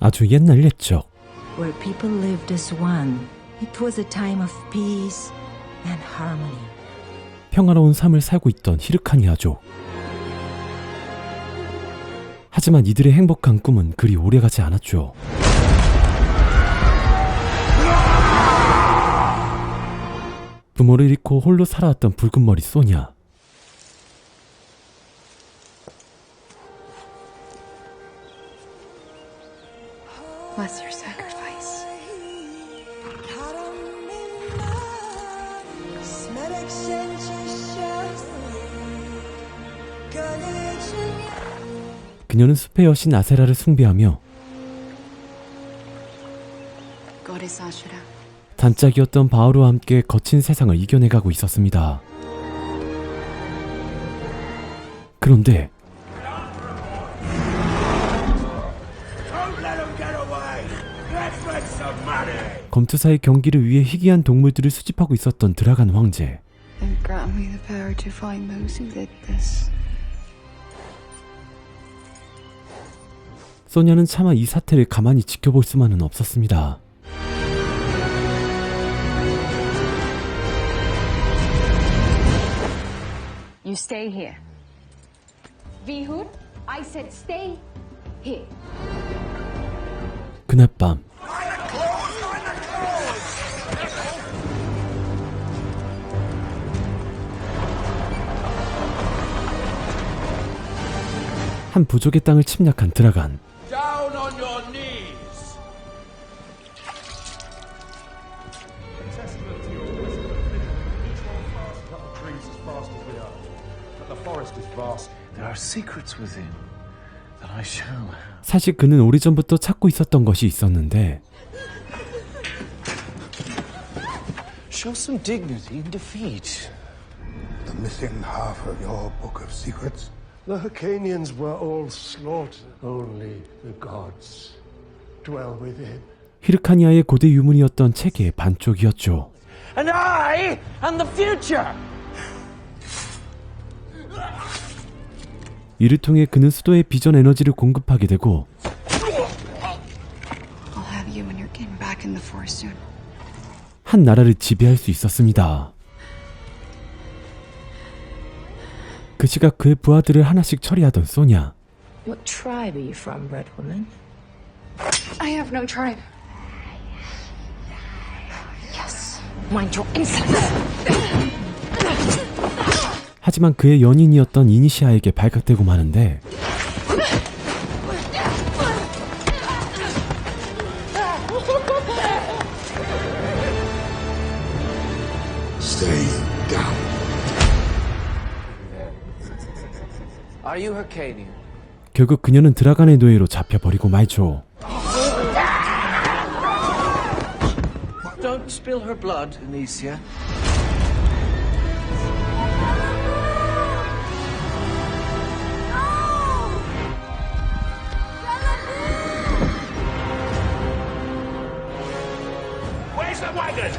아주 옛날 옛적 where people lived as one. It was a time of peace and harmony. 평화로운 삶을 살고 있던 히르카니아족. 하지만 이들의 행복한 꿈은 그리 오래가지 않았죠. 부모를 잃고 홀로 살아왔던 붉은 머리 소냐. Bless your sacrifice. 그녀는 숲의 여신 아세라를 숭배하며. 단짝이었던 바오르와 함께 거친 세상을 이겨내가고 있었습니다. 그런데 검투사의 경기를 위해 희귀한 동물들을 수집하고 있었던 드라간 황제. And grant me the power to find those who did this. 소냐는 차마 이 사태를 가만히 지켜볼 수만은 없었습니다. You stay here. Vihur, I said stay here. 그날 밤 한 부족의 땅을 침략한 드라간 Down on your knees! trees as fast as we are. But the forest is vast. There are secrets within that I shall have. 사실 그는 오래전부터 찾고 있었던 것이 있었는데 Show some dignity in defeat. The missing half of your book of secrets? The Hyrcanians were all slaughtered. Only the gods dwell within. 히르카니아의 고대 유물이었던 책의 반쪽이었죠. And I am the future! 이를 통해 그는 수도에 비전 에너지를 공급하게 되고. 한 나라를 지배할 수 있었습니다. 그 시각 그의 부하들을 하나씩 처리하던 소냐. What tribe are you from, Red Woman? I have no tribe. Yes. Mind your insolence. 하지만 그의 연인이었던 이니시아에게 발각되고 마는데 Stay down. 결국 그녀는 드라간의 노예로 잡혀버리고 말죠. Don't spill her blood, Anicia. Where's the wagon?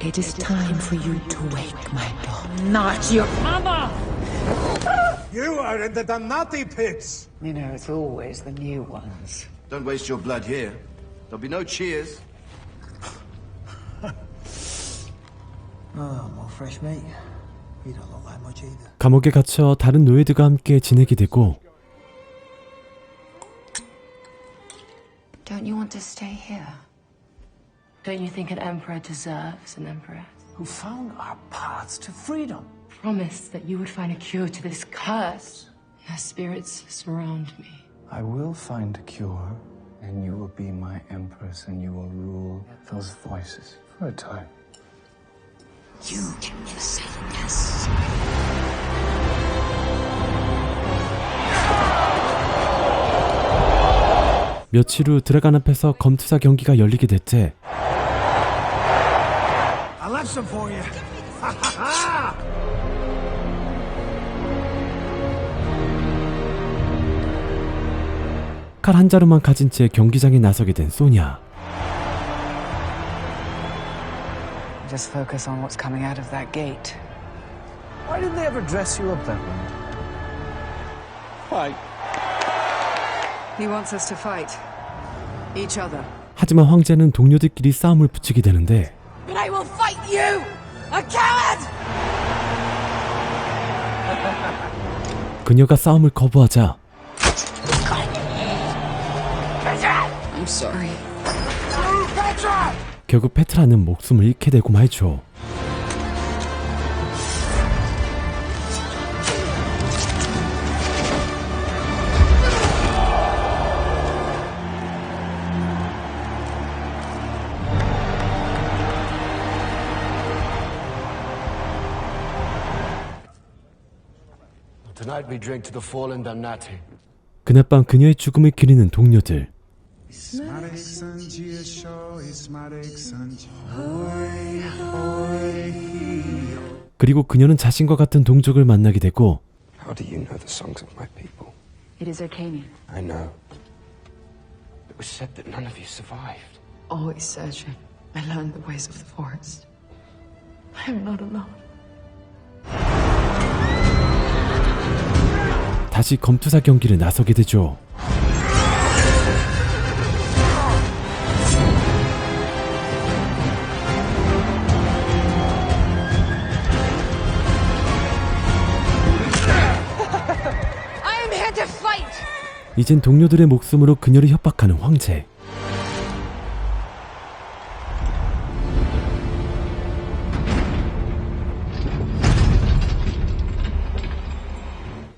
It is time for you to wake, my boy. Not your mama! You are in the Damnati pits! You know, it's always the new ones. Don't waste your blood here. There'll be no cheers. Oh, more fresh meat. You don't look like much either. 감옥에 갇혀 다른 노예들과 함께 지내게 되고 Don't you want to stay here? Don't you think an emperor deserves an empress? Who found our paths to freedom? Promise that you would find a cure to this curse. Their spirits surround me. I will find a cure, and you will be my empress, and you will rule those voices for a time. You can say yes. 며칠 후 드라간 앞에서 검투사 경기가 열리게 됐대 I left Some for you. 칼한 자루만 가진 채 경기장에 나서게 된 소냐. Just focus on what's coming out of that gate. Why did they ever dress you up that way? Why? He wants us to fight. Each other. 하지만 황제는 동료들끼리 싸움을 붙이게 되는데 But I will fight you! A coward! 그녀가 싸움을 거부하자 I'm sorry. 결국 페트라는 목숨을 잃게 되고 말죠. 그날 밤 그녀의 죽음을 기리는 동료들. 그리고 그녀는 자신과 같은 동족을 만나게 되고 How do you know the songs of my people? It is Arcanian. I know. It was said that none of you survived. Always searching. I learned the ways of the forest. I am not alone. 다시 검투사 경기를 나서게 되죠. I am here to fight! 이젠 동료들의 목숨으로 그녀를 협박하는 황제.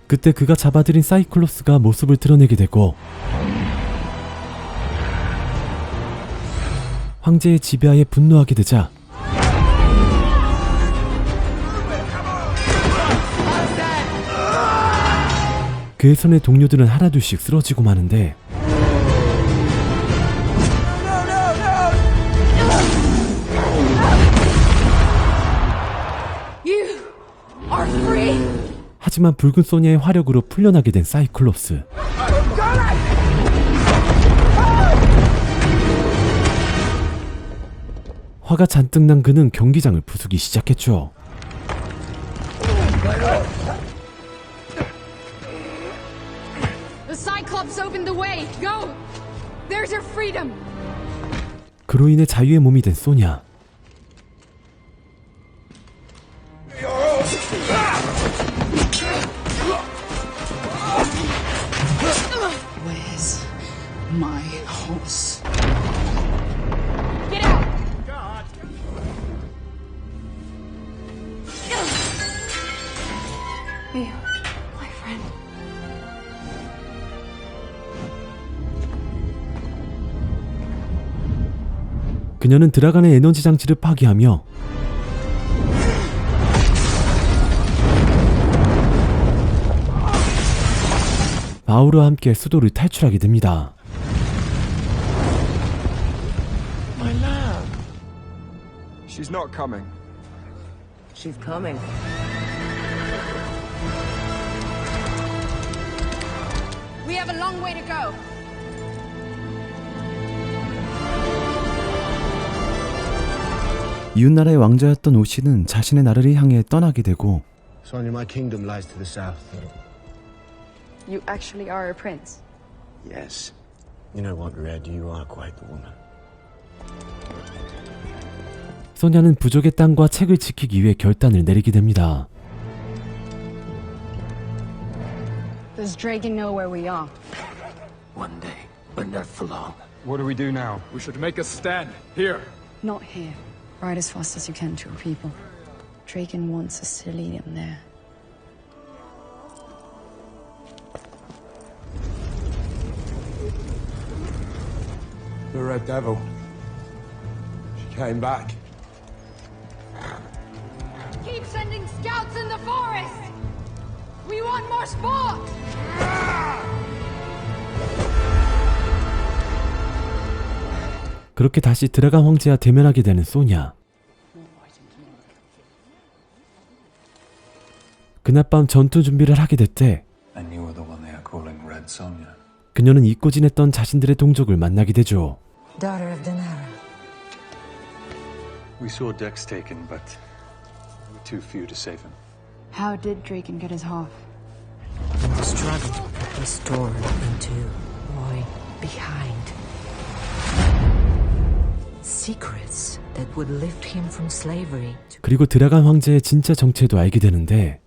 그때 그가 잡아들인 사이클로스가 모습을 드러내게 되고 황제의 지배하에 분노하게 되자 그의 손에 동료들은 하나둘씩 쓰러지고 마는데 You are free! 하지만 붉은 소니아의 화력으로 풀려나게 된 사이클로스. 화가 잔뜩 난 그는 경기장을 부수기 시작했죠. 그로 인해 자유의 몸이 된 소냐. 그녀는 드라간의 에너지 장치를 파괴하며 바우르와 함께 수도를 탈출하게 됩니다. She's not coming. She's coming. We have a long way to go. 이웃나라의 왕자였던 오시는 자신의 나라를 향해 떠나게 되고 Sonia, my kingdom lies to the south. You actually are a prince. Yes. You know what, Red? You are quite the woman. 소냐는 부족의 땅과 책을 지키기 위해 결단을 내리게 됩니다. Does Dragon know where we are? One day, but not for long. What do we do now? We should make a stand. Here. Not here. Ride as fast as you can to your people. Draken wants us to lead him there. The Red Devil. She came back. Keep sending scouts in the forest! We want more sport! 그렇게 다시 드라간 황제와 대면하게 되는 소냐. 그날 밤 전투 준비를 하게 됐대. 그녀는 잊고 지냈던 자신들의 동족을 만나게 되죠. Daughter of Danara. We saw Dex taken, but we were too few to save him. How did Draken get his half? In the struggle, he was torn in two. Boy behind. 그리고 드라간 황제의 진짜 정체도 알게 되는데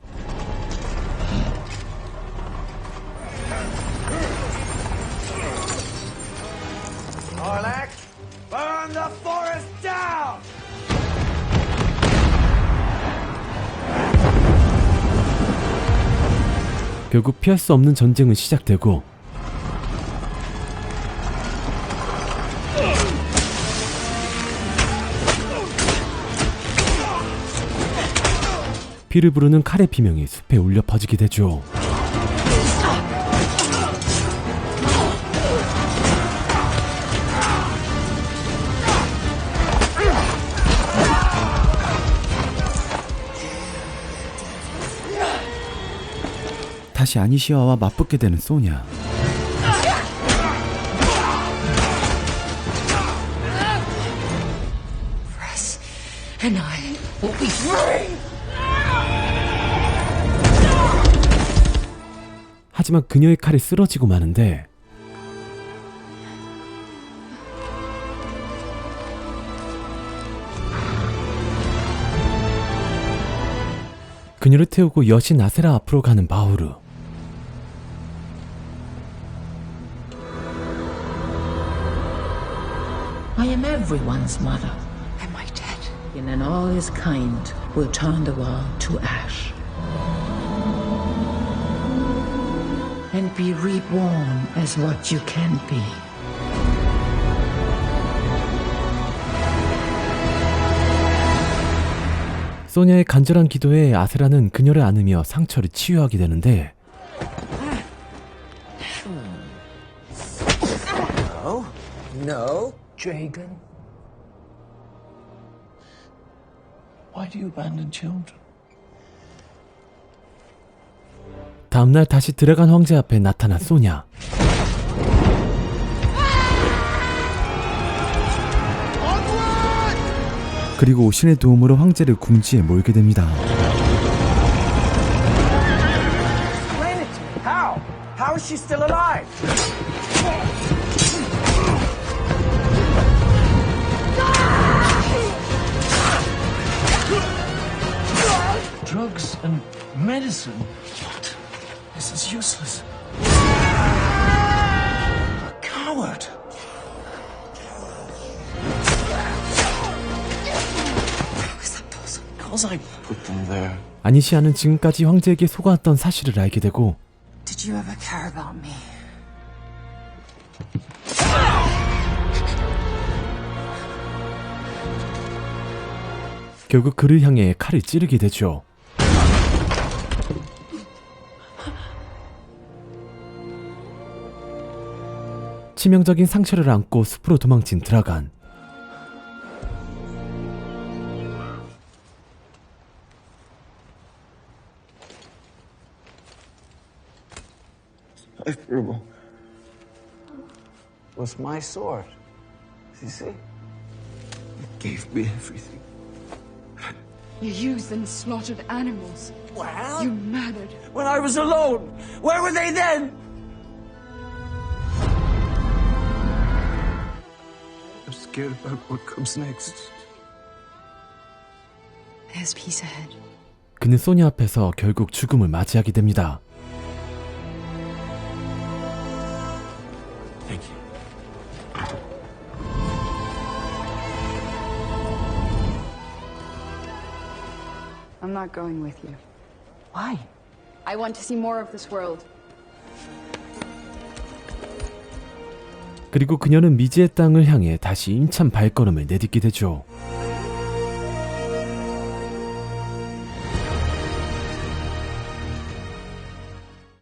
Orlac, burn the forest down! 결국 피할 수 없는 전쟁은 시작되고 피를 부르는 칼의 비명이 숲에 울려 퍼지게 되죠. 다시 아니시아와 맞붙게 되는 소냐. and I will be free. 하지만 그녀의 칼이 쓰러지고 마는데 그녀를 태우고 여신 아세라 앞으로 가는 바우르. I am everyone's mother. Am I dead? And all his kind will turn the world to ash. And be reborn as what you can be. 소냐의 간절한 기도에 아세라는 그녀를 안으며 상처를 치유하게 되는데 No, Dragon. Why do you abandon children? 다음날 다시 드래간 황제 앞에 나타난 소냐. 그리고 신의 도움으로 황제를 궁지에 몰게 됩니다. Explain it to me. How? How is she still alive? Drugs and medicine. Is useless. Coward. Because I put them there. 아니시아는 지금까지 황제에게 속아왔던 사실을 알게 되고 Did you ever care about me? 결국 그를 향해 칼을 찌르게 되죠. 치명적인 상처를 안고 숲으로 도망친 드라간. Life Brutal was my sword. You see? It gave me everything. You used and slaughtered animals. Well, You murdered. when I was alone, where were they then? Scared about what comes next. There's peace ahead. 그는 소냐 앞에서 결국 죽음을 맞이하게 됩니다. Thank you. I'm not going with you. Why? I want to see more of this world. 그리고 그녀는 미지의 땅을 향해 다시 임찬 발걸음을 내딛게 되죠.